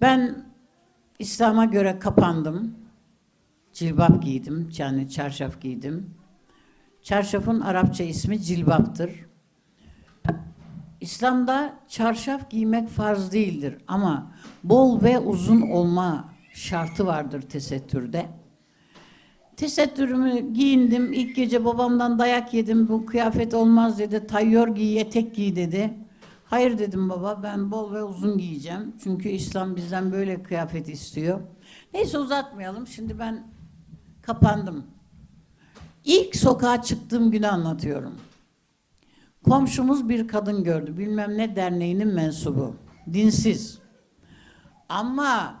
Ben İslam'a göre kapandım. Cilbap giydim, yani çarşaf giydim. Çarşafın Arapça ismi cilbaptır. İslam'da çarşaf giymek farz değildir ama bol ve uzun olma şartı vardır tesettürde. Tesettürümü giyindim. İlk gece babamdan dayak yedim. Bu kıyafet olmaz dedi. Tayyör giy, etek giy dedi. Hayır dedim baba ben bol ve uzun giyeceğim. Çünkü İslam bizden böyle kıyafet istiyor. Neyse uzatmayalım. Şimdi ben kapandım. İlk sokağa çıktığım günü anlatıyorum. Komşumuz bir kadın gördü. Bilmem ne derneğinin mensubu. Dinsiz. Ama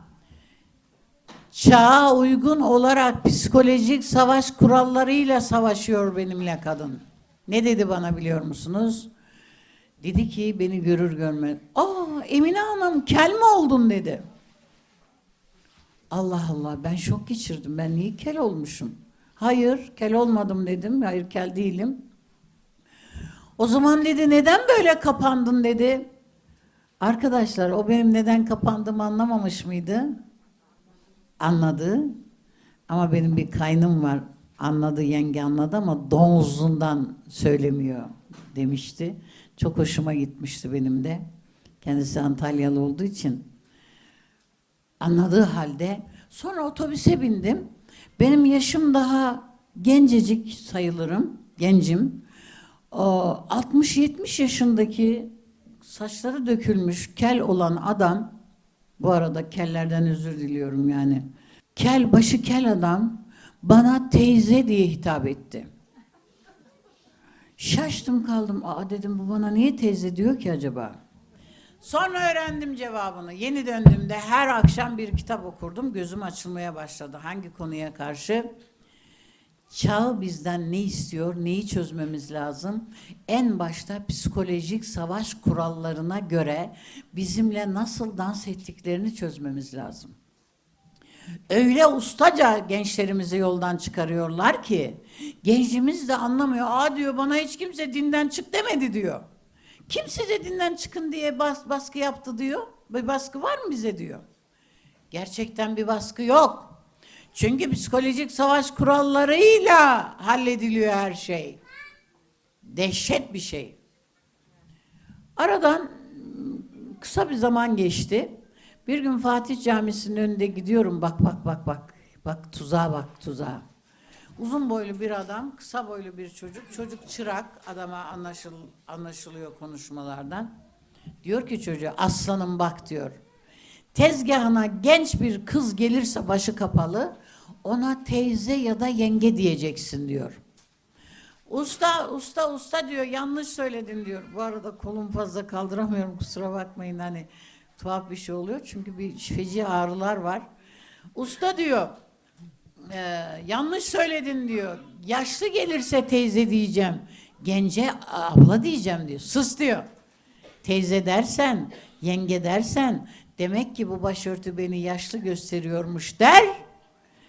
çağa uygun olarak psikolojik savaş kurallarıyla savaşıyor benimle kadın. Ne dedi bana biliyor musunuz? Dedi ki beni görür görmez. Aa Emine Hanım kel mi oldun dedi. Allah Allah ben şok geçirdim. Ben niye kel olmuşum? Hayır kel olmadım dedim. Hayır kel değilim. O zaman dedi neden böyle kapandın dedi. Arkadaşlar o benim neden kapandığımı anlamamış mıydı? Anladı. Ama benim bir kaynım var. Anladı yenge anladı ama domuzundan söylemiyor demişti. Çok hoşuma gitmişti benim de. Kendisi Antalyalı olduğu için. Anladığı halde sonra otobüse bindim. Benim yaşım daha gencecik sayılırım. Gencim. O 60-70 yaşındaki saçları dökülmüş kel olan adam bu arada kellerden özür diliyorum yani. Kel başı kel adam bana teyze diye hitap etti. Şaştım kaldım. Aa dedim bu bana niye teyze diyor ki acaba? Sonra öğrendim cevabını. Yeni döndüğümde her akşam bir kitap okurdum. Gözüm açılmaya başladı. Hangi konuya karşı? Çağ bizden ne istiyor, neyi çözmemiz lazım? En başta psikolojik savaş kurallarına göre bizimle nasıl dans ettiklerini çözmemiz lazım. Öyle ustaca gençlerimizi yoldan çıkarıyorlar ki gencimiz de anlamıyor. Aa diyor bana hiç kimse dinden çık demedi diyor. Kim size dinden çıkın diye bas, baskı yaptı diyor. Bir baskı var mı bize diyor. Gerçekten bir baskı yok. Çünkü psikolojik savaş kurallarıyla hallediliyor her şey. Dehşet bir şey. Aradan kısa bir zaman geçti. Bir gün Fatih Camisi'nin önünde gidiyorum. Bak bak bak bak. Bak tuzağa bak tuzağa. Uzun boylu bir adam, kısa boylu bir çocuk. Çocuk çırak, adama anlaşıl, anlaşılıyor konuşmalardan. Diyor ki çocuğa, aslanım bak diyor. Tezgahına genç bir kız gelirse başı kapalı, ona teyze ya da yenge diyeceksin diyor. Usta, usta, usta diyor, yanlış söyledin diyor. Bu arada kolum fazla kaldıramıyorum, kusura bakmayın hani tuhaf bir şey oluyor. Çünkü bir feci ağrılar var. Usta diyor, "Ee, yanlış söyledin diyor. Yaşlı gelirse teyze diyeceğim. Gence abla diyeceğim diyor. Sus diyor. Teyze dersen, yenge dersen demek ki bu başörtü beni yaşlı gösteriyormuş der.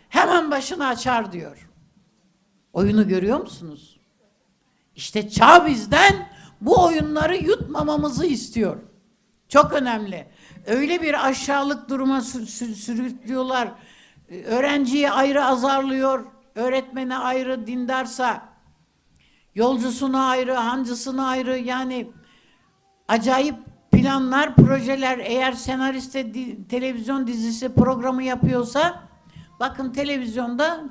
Hemen başını açar diyor. Oyunu görüyor musunuz? İşte çağ bizden bu oyunları yutmamamızı istiyor. Çok önemli. Öyle bir aşağılık duruma sü- sü- sürüklüyorlar. Öğrenciyi ayrı azarlıyor, öğretmene ayrı dindarsa, yolcusuna ayrı, hancısına ayrı yani acayip planlar, projeler eğer senariste di- televizyon dizisi programı yapıyorsa bakın televizyonda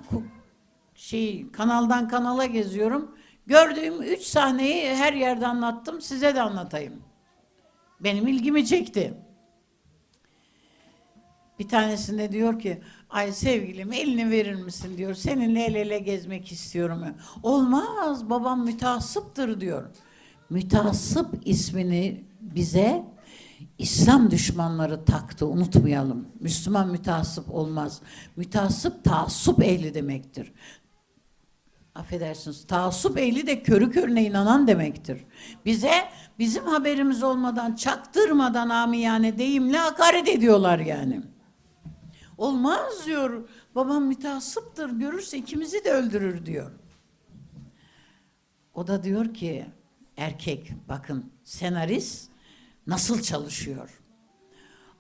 şey kanaldan kanala geziyorum. Gördüğüm üç sahneyi her yerde anlattım. Size de anlatayım. Benim ilgimi çekti. Bir tanesinde diyor ki ay sevgilim elini verir misin diyor. Seninle el ele gezmek istiyorum. Olmaz babam mütehassıptır diyor. Mütehassıp ismini bize İslam düşmanları taktı unutmayalım. Müslüman mütehassıp olmaz. Mütehassıp taassup ehli demektir. Affedersiniz. Taassup ehli de körü körüne inanan demektir. Bize bizim haberimiz olmadan, çaktırmadan amiyane deyimle hakaret ediyorlar yani. Olmaz diyor. Babam mütehassıptır. Görürse ikimizi de öldürür diyor. O da diyor ki erkek bakın senarist nasıl çalışıyor?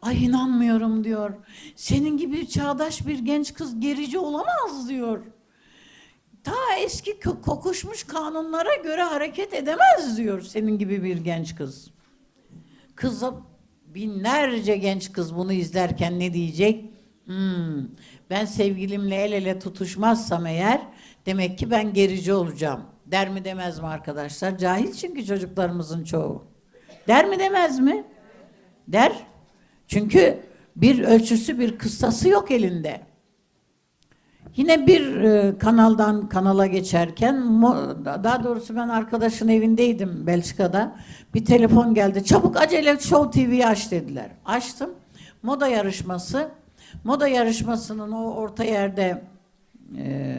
Ay inanmıyorum diyor. Senin gibi çağdaş bir genç kız gerici olamaz diyor. Ta eski kokuşmuş kanunlara göre hareket edemez diyor senin gibi bir genç kız. Kızı binlerce genç kız bunu izlerken ne diyecek? Hmm, ben sevgilimle el ele tutuşmazsam eğer demek ki ben gerici olacağım. Der mi demez mi arkadaşlar? Cahil çünkü çocuklarımızın çoğu. Der mi demez mi? Der. Çünkü bir ölçüsü bir kıstası yok elinde. Yine bir e, kanaldan kanala geçerken daha doğrusu ben arkadaşın evindeydim Belçika'da. Bir telefon geldi. Çabuk acele Show TV'yi aç dediler. Açtım. Moda yarışması. Moda yarışmasının o orta yerde e,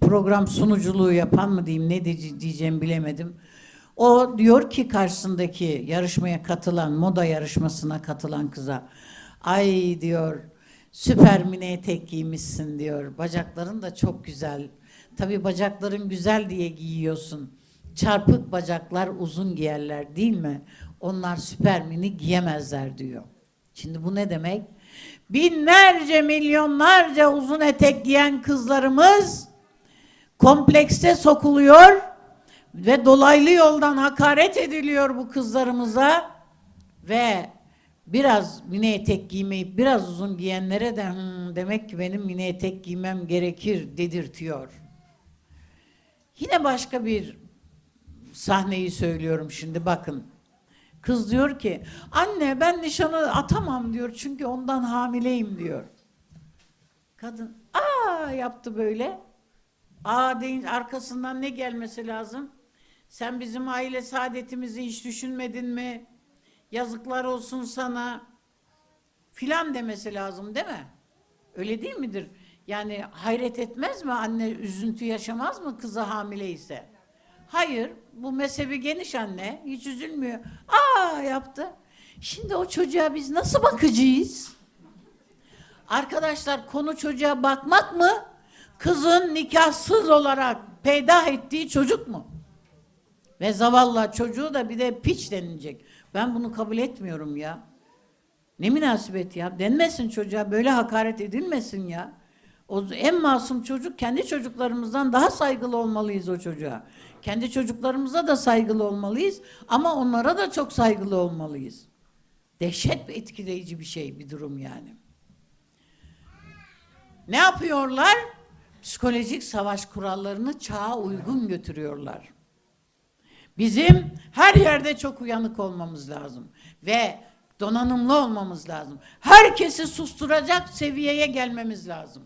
program sunuculuğu yapan mı diyeyim ne diye- diyeceğimi bilemedim. O diyor ki karşısındaki yarışmaya katılan, moda yarışmasına katılan kıza, ay diyor, süper mini etek giymişsin diyor. Bacakların da çok güzel. Tabii bacakların güzel diye giyiyorsun. Çarpık bacaklar uzun giyerler değil mi? Onlar süper mini giyemezler diyor. Şimdi bu ne demek? Binlerce, milyonlarca uzun etek giyen kızlarımız komplekse sokuluyor ve dolaylı yoldan hakaret ediliyor bu kızlarımıza ve biraz mini etek giymeyip biraz uzun giyenlere de "Hmm, demek ki benim mini etek giymem gerekir dedirtiyor. Yine başka bir sahneyi söylüyorum şimdi bakın. Kız diyor ki anne ben nişanı atamam diyor çünkü ondan hamileyim diyor. Kadın aa yaptı böyle. Aa deyin arkasından ne gelmesi lazım? Sen bizim aile saadetimizi hiç düşünmedin mi? Yazıklar olsun sana. Filan demesi lazım değil mi? Öyle değil midir? Yani hayret etmez mi anne üzüntü yaşamaz mı kızı hamile ise? Hayır, bu mezhebi geniş anne, hiç üzülmüyor. Aa yaptı. Şimdi o çocuğa biz nasıl bakacağız? Arkadaşlar konu çocuğa bakmak mı? Kızın nikahsız olarak peydah ettiği çocuk mu? Ve zavallı çocuğu da bir de piç denilecek. Ben bunu kabul etmiyorum ya. Ne münasebet ya. Denmesin çocuğa böyle hakaret edilmesin ya. O en masum çocuk kendi çocuklarımızdan daha saygılı olmalıyız o çocuğa. Kendi çocuklarımıza da saygılı olmalıyız ama onlara da çok saygılı olmalıyız. Dehşet etkileyici bir şey, bir durum yani. Ne yapıyorlar? Psikolojik savaş kurallarını çağa uygun götürüyorlar. Bizim her yerde çok uyanık olmamız lazım ve donanımlı olmamız lazım. Herkesi susturacak seviyeye gelmemiz lazım.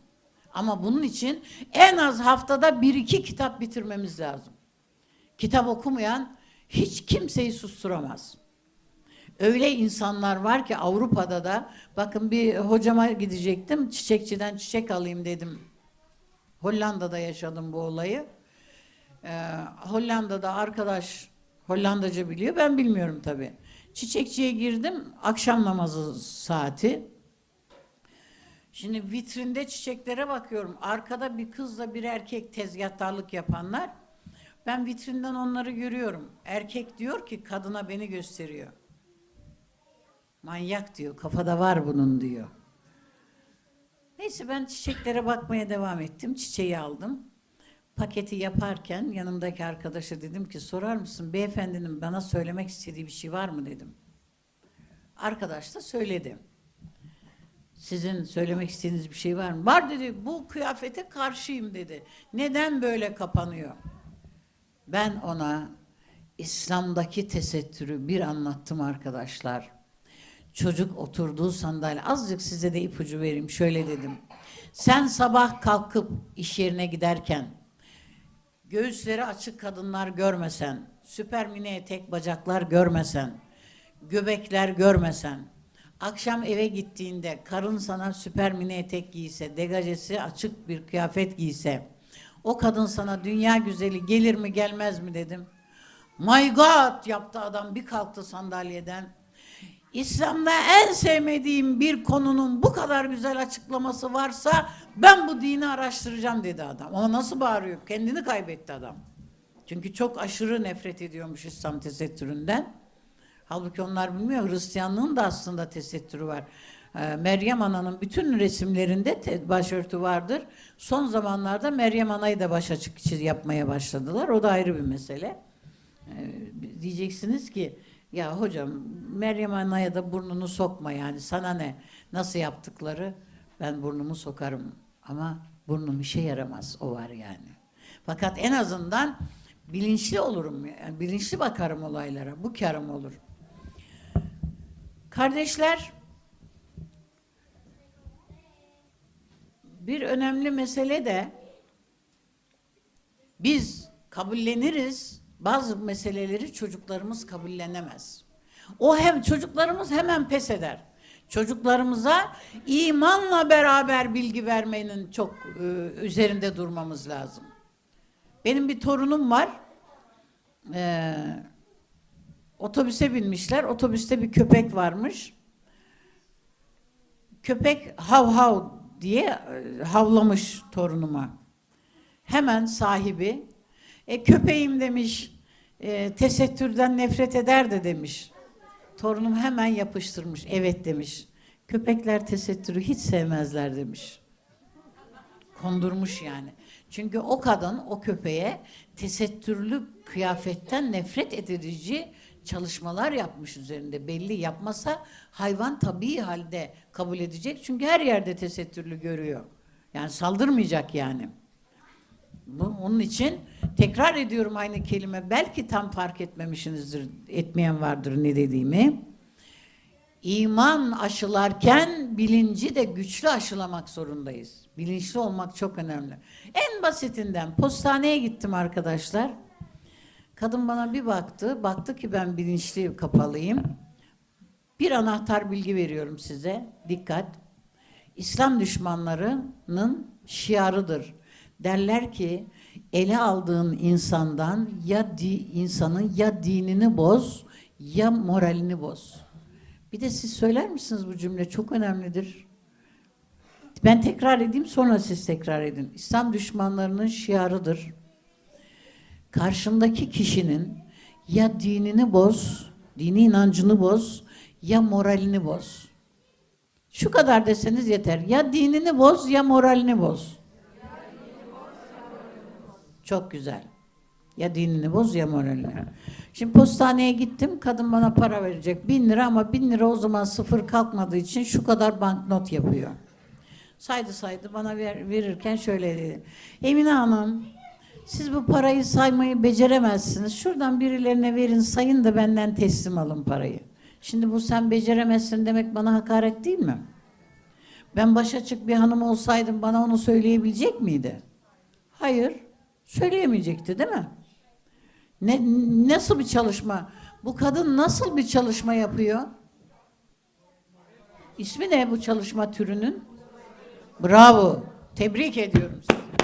Ama bunun için en az haftada bir iki kitap bitirmemiz lazım. Kitap okumayan hiç kimseyi susturamaz. Öyle insanlar var ki Avrupa'da da bakın bir hocama gidecektim. Çiçekçiden çiçek alayım dedim. Hollanda'da yaşadım bu olayı. Ee, Hollanda'da arkadaş Hollandaca biliyor. Ben bilmiyorum tabii. Çiçekçiye girdim. Akşam namazı saati. Şimdi vitrinde çiçeklere bakıyorum. Arkada bir kızla bir erkek tezgahtarlık yapanlar. Ben vitrinden onları görüyorum. Erkek diyor ki kadına beni gösteriyor. Manyak diyor. Kafada var bunun diyor. Neyse ben çiçeklere bakmaya devam ettim. Çiçeği aldım. Paketi yaparken yanımdaki arkadaşa dedim ki sorar mısın beyefendinin bana söylemek istediği bir şey var mı dedim. Arkadaş da söyledi. Sizin söylemek istediğiniz bir şey var mı? Var dedi. Bu kıyafete karşıyım dedi. Neden böyle kapanıyor? Ben ona İslam'daki tesettürü bir anlattım arkadaşlar. Çocuk oturduğu sandalye azıcık size de ipucu vereyim. Şöyle dedim. Sen sabah kalkıp iş yerine giderken göğüsleri açık kadınlar görmesen, süper mini etek bacaklar görmesen, göbekler görmesen, akşam eve gittiğinde karın sana süper mini etek giyse, degajesi açık bir kıyafet giyse, o kadın sana dünya güzeli gelir mi gelmez mi dedim. My God yaptı adam bir kalktı sandalyeden. İslam'da en sevmediğim bir konunun bu kadar güzel açıklaması varsa ben bu dini araştıracağım dedi adam. Ama nasıl bağırıyor? Kendini kaybetti adam. Çünkü çok aşırı nefret ediyormuş İslam tesettüründen. Halbuki onlar bilmiyor. Hristiyanlığın da aslında tesettürü var. Ee, Meryem Ana'nın bütün resimlerinde başörtü vardır. Son zamanlarda Meryem Ana'yı da baş açık yapmaya başladılar. O da ayrı bir mesele. Ee, diyeceksiniz ki ya hocam Meryem Ana'ya da burnunu sokma yani sana ne nasıl yaptıkları ben burnumu sokarım ama burnum işe yaramaz o var yani. Fakat en azından bilinçli olurum yani bilinçli bakarım olaylara bu karım olur. Kardeşler bir önemli mesele de biz kabulleniriz. Bazı meseleleri çocuklarımız kabullenemez. O hem çocuklarımız hemen pes eder. Çocuklarımıza imanla beraber bilgi vermenin çok e, üzerinde durmamız lazım. Benim bir torunum var. Ee, otobüse binmişler. Otobüste bir köpek varmış. Köpek hav hav diye e, havlamış torunuma. Hemen sahibi e, köpeğim demiş e, tesettürden nefret eder de demiş. Torunum hemen yapıştırmış. Evet demiş. Köpekler tesettürü hiç sevmezler demiş. Kondurmuş yani. Çünkü o kadın o köpeğe tesettürlü kıyafetten nefret edici çalışmalar yapmış üzerinde. Belli yapmasa hayvan tabii halde kabul edecek. Çünkü her yerde tesettürlü görüyor. Yani saldırmayacak yani. Bu, onun için tekrar ediyorum aynı kelime. Belki tam fark etmemişsinizdir, etmeyen vardır ne dediğimi. İman aşılarken bilinci de güçlü aşılamak zorundayız. Bilinçli olmak çok önemli. En basitinden postaneye gittim arkadaşlar. Kadın bana bir baktı. Baktı ki ben bilinçli kapalıyım. Bir anahtar bilgi veriyorum size. Dikkat. İslam düşmanlarının şiarıdır. Derler ki ele aldığın insandan ya di, insanın ya dinini boz ya moralini boz. Bir de siz söyler misiniz bu cümle? Çok önemlidir. Ben tekrar edeyim sonra siz tekrar edin. İslam düşmanlarının şiarıdır. Karşındaki kişinin ya dinini boz, dini inancını boz ya moralini boz. Şu kadar deseniz yeter. Ya dinini boz ya moralini boz. Çok güzel. Ya dinini boz ya moralini. Şimdi postaneye gittim. Kadın bana para verecek. Bin lira ama bin lira o zaman sıfır kalkmadığı için şu kadar banknot yapıyor. Saydı saydı bana ver, verirken şöyle dedi. Emine Hanım siz bu parayı saymayı beceremezsiniz. Şuradan birilerine verin sayın da benden teslim alın parayı. Şimdi bu sen beceremezsin demek bana hakaret değil mi? Ben baş açık bir hanım olsaydım bana onu söyleyebilecek miydi? Hayır. Söyleyemeyecekti değil mi? Ne, nasıl bir çalışma? Bu kadın nasıl bir çalışma yapıyor? İsmi ne bu çalışma türünün? Bravo. Tebrik ediyorum sizi.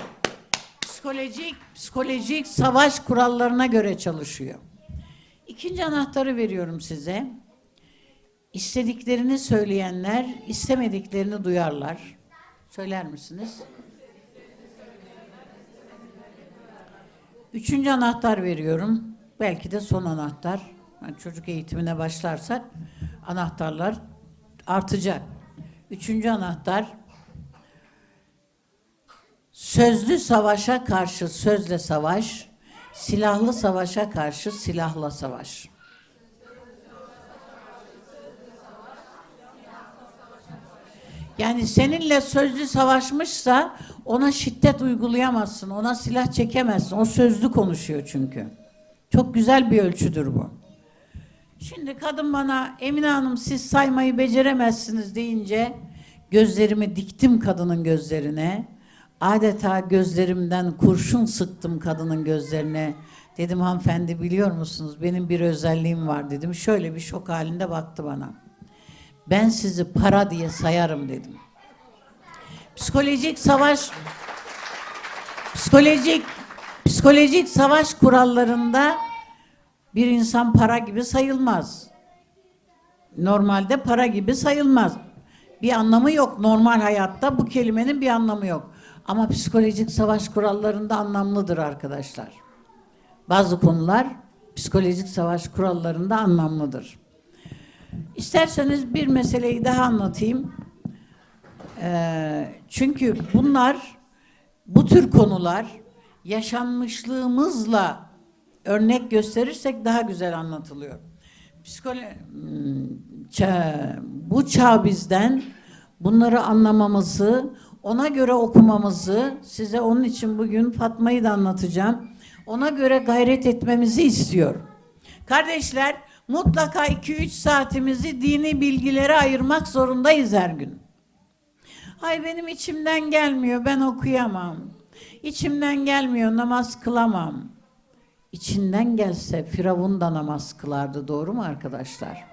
Psikolojik, psikolojik savaş kurallarına göre çalışıyor. İkinci anahtarı veriyorum size. İstediklerini söyleyenler istemediklerini duyarlar. Söyler misiniz? Üçüncü anahtar veriyorum. Belki de son anahtar. Yani çocuk eğitimine başlarsak anahtarlar artacak. Üçüncü anahtar sözlü savaşa karşı sözle savaş, silahlı savaşa karşı silahla savaş. Yani seninle sözlü savaşmışsa ona şiddet uygulayamazsın, ona silah çekemezsin. O sözlü konuşuyor çünkü. Çok güzel bir ölçüdür bu. Şimdi kadın bana Emine Hanım siz saymayı beceremezsiniz deyince gözlerimi diktim kadının gözlerine. Adeta gözlerimden kurşun sıktım kadının gözlerine. Dedim hanımefendi biliyor musunuz benim bir özelliğim var dedim. Şöyle bir şok halinde baktı bana. Ben sizi para diye sayarım dedim. Psikolojik savaş psikolojik psikolojik savaş kurallarında bir insan para gibi sayılmaz. Normalde para gibi sayılmaz. Bir anlamı yok normal hayatta bu kelimenin bir anlamı yok. Ama psikolojik savaş kurallarında anlamlıdır arkadaşlar. Bazı konular psikolojik savaş kurallarında anlamlıdır. İsterseniz bir meseleyi daha anlatayım. Ee, çünkü bunlar, bu tür konular yaşanmışlığımızla örnek gösterirsek daha güzel anlatılıyor. Psikolo Hmm, ça- bu çağ bizden bunları anlamamızı, ona göre okumamızı, size onun için bugün Fatma'yı da anlatacağım. Ona göre gayret etmemizi istiyor. Kardeşler, mutlaka 2-3 saatimizi dini bilgilere ayırmak zorundayız her gün. Ay benim içimden gelmiyor, ben okuyamam. İçimden gelmiyor, namaz kılamam. İçinden gelse Firavun da namaz kılardı, doğru mu arkadaşlar?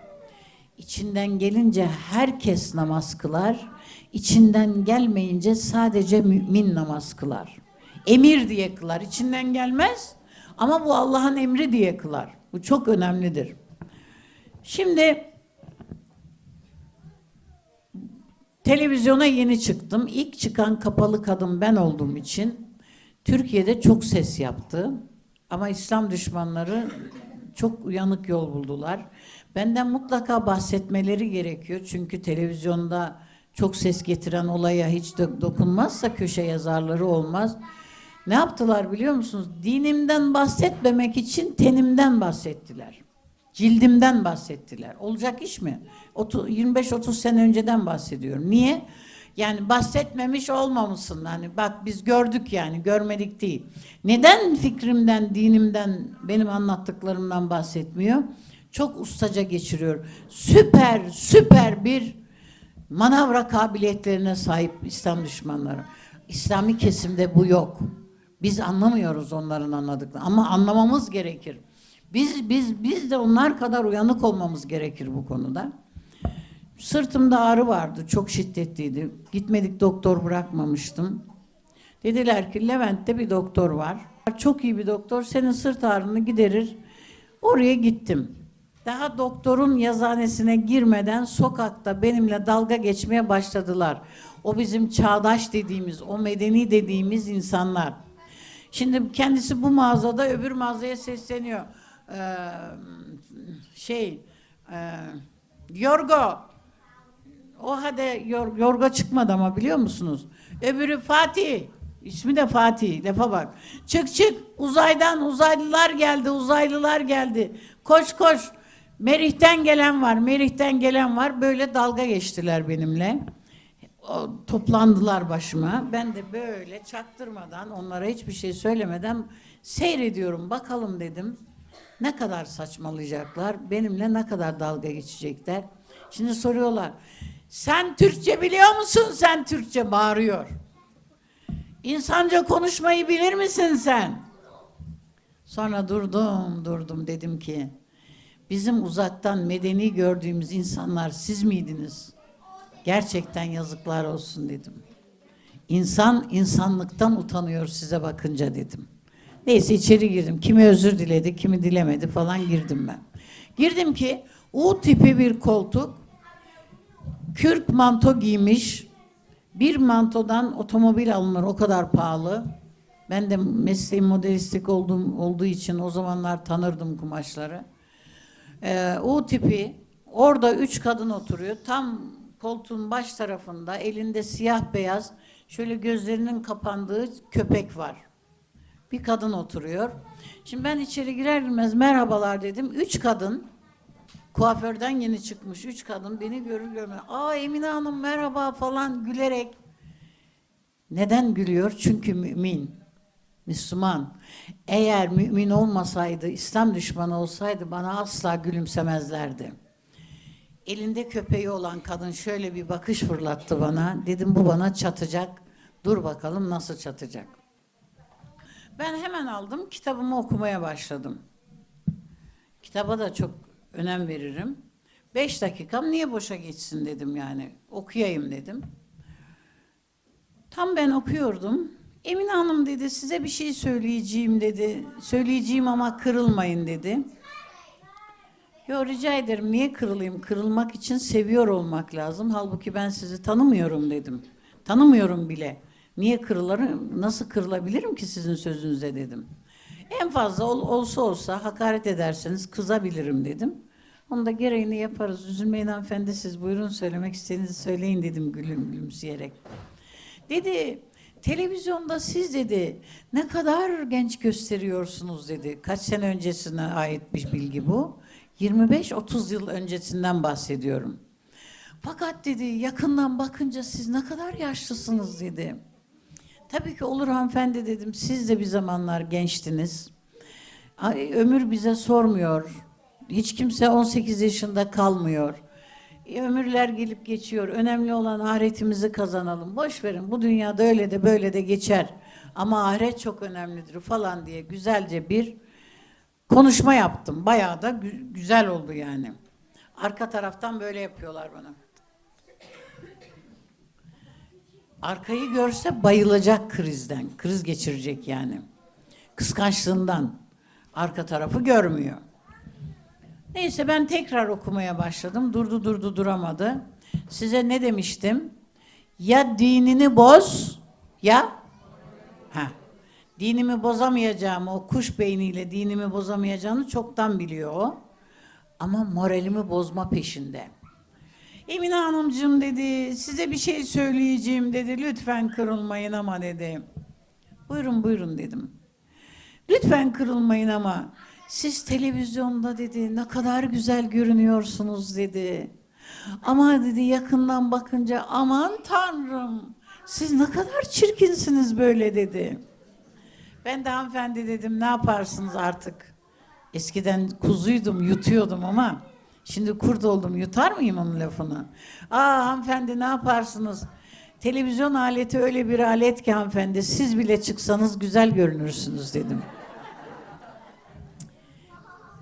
İçinden gelince herkes namaz kılar, içinden gelmeyince sadece mümin namaz kılar. Emir diye kılar, içinden gelmez ama bu Allah'ın emri diye kılar. Bu çok önemlidir. Şimdi Televizyona yeni çıktım. İlk çıkan kapalı kadın ben olduğum için Türkiye'de çok ses yaptı. Ama İslam düşmanları çok uyanık yol buldular. Benden mutlaka bahsetmeleri gerekiyor. Çünkü televizyonda çok ses getiren olaya hiç dok- dokunmazsa köşe yazarları olmaz. Ne yaptılar biliyor musunuz? Dinimden bahsetmemek için tenimden bahsettiler. Cildimden bahsettiler. Olacak iş mi? Otu- 25-30 sene önceden bahsediyorum. Niye? Yani bahsetmemiş olmamışsın. Hani bak biz gördük yani görmedik değil. Neden fikrimden, dinimden, benim anlattıklarımdan bahsetmiyor? Çok ustaca geçiriyor. Süper, süper bir manavra kabiliyetlerine sahip İslam düşmanları. İslami kesimde bu yok. Biz anlamıyoruz onların anladıklarını ama anlamamız gerekir. Biz biz biz de onlar kadar uyanık olmamız gerekir bu konuda. Sırtımda ağrı vardı, çok şiddetliydi. Gitmedik doktor bırakmamıştım. Dediler ki Levent'te bir doktor var. Çok iyi bir doktor, senin sırt ağrını giderir. Oraya gittim. Daha doktorun yazanesine girmeden sokakta benimle dalga geçmeye başladılar. O bizim çağdaş dediğimiz, o medeni dediğimiz insanlar. Şimdi kendisi bu mağazada öbür mağazaya sesleniyor. Ee, şey, e, Yorgo, o hadi yor, yorga çıkmadı ama biliyor musunuz? Öbürü Fatih. İsmi de Fatih. Lafa bak. Çık çık. Uzaydan uzaylılar geldi. Uzaylılar geldi. Koş koş. Merih'ten gelen var. Merih'ten gelen var. Böyle dalga geçtiler benimle. O, toplandılar başıma. Ben de böyle çaktırmadan onlara hiçbir şey söylemeden seyrediyorum. Bakalım dedim. Ne kadar saçmalayacaklar. Benimle ne kadar dalga geçecekler. Şimdi soruyorlar. Sen Türkçe biliyor musun? Sen Türkçe bağırıyor. İnsanca konuşmayı bilir misin sen? Sonra durdum, durdum dedim ki bizim uzaktan medeni gördüğümüz insanlar siz miydiniz? Gerçekten yazıklar olsun dedim. İnsan insanlıktan utanıyor size bakınca dedim. Neyse içeri girdim. Kimi özür diledi, kimi dilemedi falan girdim ben. Girdim ki U tipi bir koltuk, kürk manto giymiş, bir mantodan otomobil alınır o kadar pahalı. Ben de mesleğim modelistlik olduğum, olduğu için o zamanlar tanırdım kumaşları. Ee, U tipi orada üç kadın oturuyor. Tam koltuğun baş tarafında elinde siyah beyaz şöyle gözlerinin kapandığı köpek var. Bir kadın oturuyor. Şimdi ben içeri girer girmez merhabalar dedim. Üç kadın kuaförden yeni çıkmış üç kadın beni görür görmez. Aa Emine Hanım merhaba falan gülerek. Neden gülüyor? Çünkü mümin. Müslüman. Eğer mümin olmasaydı, İslam düşmanı olsaydı bana asla gülümsemezlerdi. Elinde köpeği olan kadın şöyle bir bakış fırlattı bana. Dedim bu bana çatacak. Dur bakalım nasıl çatacak. Ben hemen aldım, kitabımı okumaya başladım. Kitaba da çok önem veririm. Beş dakikam niye boşa geçsin dedim yani. Okuyayım dedim. Tam ben okuyordum. Emine Hanım dedi size bir şey söyleyeceğim dedi. Söyleyeceğim ama kırılmayın dedi. Yo rica ederim niye kırılayım? Kırılmak için seviyor olmak lazım. Halbuki ben sizi tanımıyorum dedim. Tanımıyorum bile. Niye kırılırım? Nasıl kırılabilirim ki sizin sözünüze dedim. En fazla ol- olsa olsa hakaret ederseniz kızabilirim dedim. Onu da gereğini yaparız. Üzülmeyin hanımefendi siz buyurun söylemek istediğinizi söyleyin dedim gülüm gülümseyerek. Dedi televizyonda siz dedi ne kadar genç gösteriyorsunuz dedi. Kaç sene öncesine ait bir bilgi bu. 25-30 yıl öncesinden bahsediyorum. Fakat dedi yakından bakınca siz ne kadar yaşlısınız dedi. Tabii ki olur hanımefendi dedim. Siz de bir zamanlar gençtiniz. Ay, Ömür bize sormuyor. Hiç kimse 18 yaşında kalmıyor. Ömürler gelip geçiyor. Önemli olan ahiretimizi kazanalım. Boş verin. Bu dünyada öyle de böyle de geçer. Ama ahiret çok önemlidir falan diye güzelce bir konuşma yaptım. Bayağı da gü- güzel oldu yani. Arka taraftan böyle yapıyorlar bana. Arkayı görse bayılacak krizden. Kriz geçirecek yani. Kıskançlığından. Arka tarafı görmüyor. Neyse ben tekrar okumaya başladım. Durdu durdu duramadı. Size ne demiştim? Ya dinini boz ya ha. Dinimi bozamayacağımı o kuş beyniyle dinimi bozamayacağını çoktan biliyor o. Ama moralimi bozma peşinde. Emine Hanımcığım dedi, size bir şey söyleyeceğim dedi. Lütfen kırılmayın ama dedi. Buyurun buyurun dedim. Lütfen kırılmayın ama siz televizyonda dedi ne kadar güzel görünüyorsunuz dedi. Ama dedi yakından bakınca aman tanrım siz ne kadar çirkinsiniz böyle dedi. Ben de hanımefendi dedim ne yaparsınız artık? Eskiden kuzuydum yutuyordum ama şimdi kurt oldum yutar mıyım onun lafını? Aa hanımefendi ne yaparsınız? Televizyon aleti öyle bir alet ki hanımefendi siz bile çıksanız güzel görünürsünüz dedim.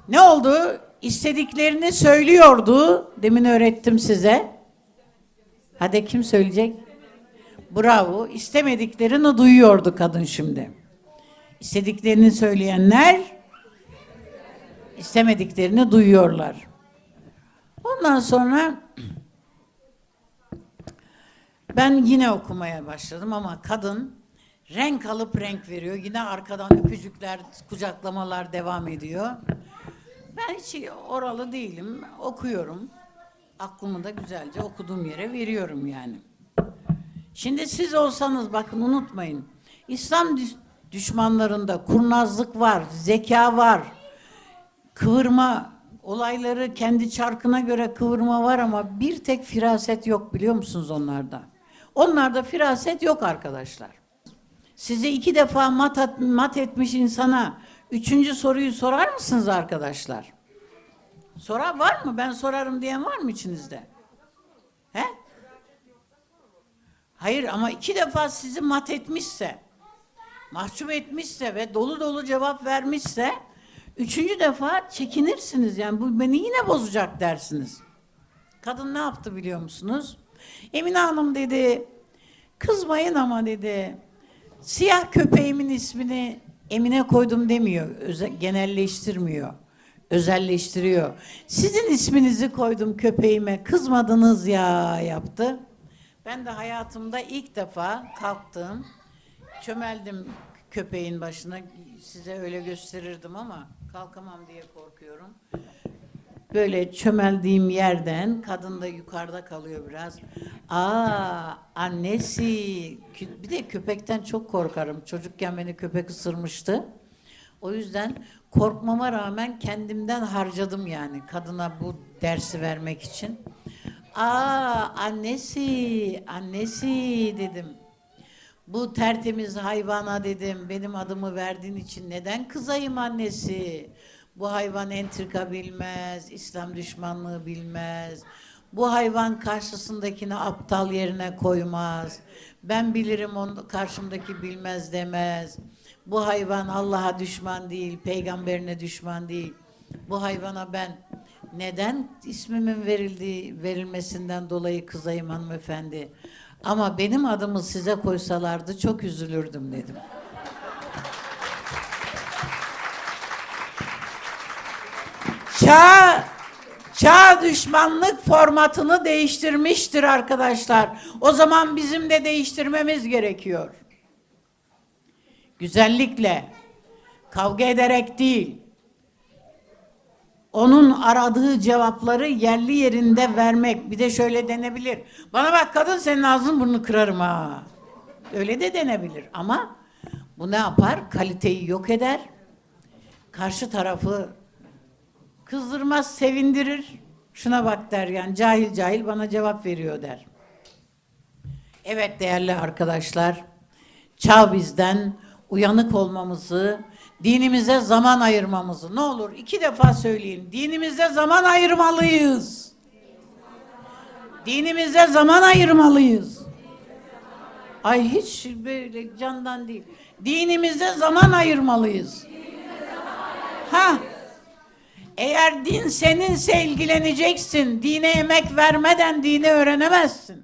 Ne oldu? İstediklerini söylüyordu. Demin öğrettim size. Hadi kim söyleyecek? Bravo. İstemediklerini duyuyordu kadın şimdi. İstediklerini söyleyenler istemediklerini duyuyorlar. Ondan sonra ben yine okumaya başladım ama kadın renk alıp renk veriyor. Yine arkadan öpücükler, kucaklamalar devam ediyor. Ben hiç oralı değilim. Okuyorum. Aklımı da güzelce okuduğum yere veriyorum yani. Şimdi siz olsanız bakın unutmayın. İslam düş- düşmanlarında kurnazlık var, zeka var, kıvırma olayları kendi çarkına göre kıvırma var ama bir tek firaset yok biliyor musunuz onlarda? Onlarda firaset yok arkadaşlar. Size iki defa mat, at- mat etmiş insana üçüncü soruyu sorar mısınız arkadaşlar? Sorar var mı? Ben sorarım diyen var mı içinizde? He? Hayır ama iki defa sizi mat etmişse, mahcup etmişse ve dolu dolu cevap vermişse, üçüncü defa çekinirsiniz. Yani bu beni yine bozacak dersiniz. Kadın ne yaptı biliyor musunuz? Emine Hanım dedi, kızmayın ama dedi, siyah köpeğimin ismini Emine koydum demiyor, öze- genelleştirmiyor, özelleştiriyor. Sizin isminizi koydum köpeğime, kızmadınız ya yaptı. Ben de hayatımda ilk defa kalktım, çömeldim köpeğin başına, size öyle gösterirdim ama kalkamam diye korkuyorum. Böyle çömeldiğim yerden kadın da yukarıda kalıyor biraz. Aa annesi bir de köpekten çok korkarım. Çocukken beni köpek ısırmıştı. O yüzden korkmama rağmen kendimden harcadım yani kadına bu dersi vermek için. Aa annesi annesi dedim. Bu tertemiz hayvana dedim benim adımı verdiğin için neden kızayım annesi? Bu hayvan entrika bilmez, İslam düşmanlığı bilmez. Bu hayvan karşısındakini aptal yerine koymaz. Ben bilirim onu karşımdaki bilmez demez. Bu hayvan Allah'a düşman değil, peygamberine düşman değil. Bu hayvana ben neden ismimin verildiği verilmesinden dolayı kızayım hanımefendi. Ama benim adımı size koysalardı çok üzülürdüm dedim. Çağ, çağ düşmanlık formatını değiştirmiştir arkadaşlar. O zaman bizim de değiştirmemiz gerekiyor. Güzellikle, kavga ederek değil. onun aradığı cevapları yerli yerinde vermek. Bir de şöyle denebilir. Bana bak kadın senin ağzını burnunu kırarım ha. Öyle de denebilir ama bu ne yapar? Kaliteyi yok eder. Karşı tarafı kızdırmaz, sevindirir. Şuna bak der yani cahil cahil bana cevap veriyor der. Evet değerli arkadaşlar, çağ bizden uyanık olmamızı, dinimize zaman ayırmamızı, ne olur iki defa söyleyin, dinimize zaman ayırmalıyız. Dinimize zaman ayırmalıyız. Ay hiç böyle candan değil. Dinimize zaman ayırmalıyız. Ha. Eğer din seninse ilgileneceksin. Dine emek vermeden dini öğrenemezsin.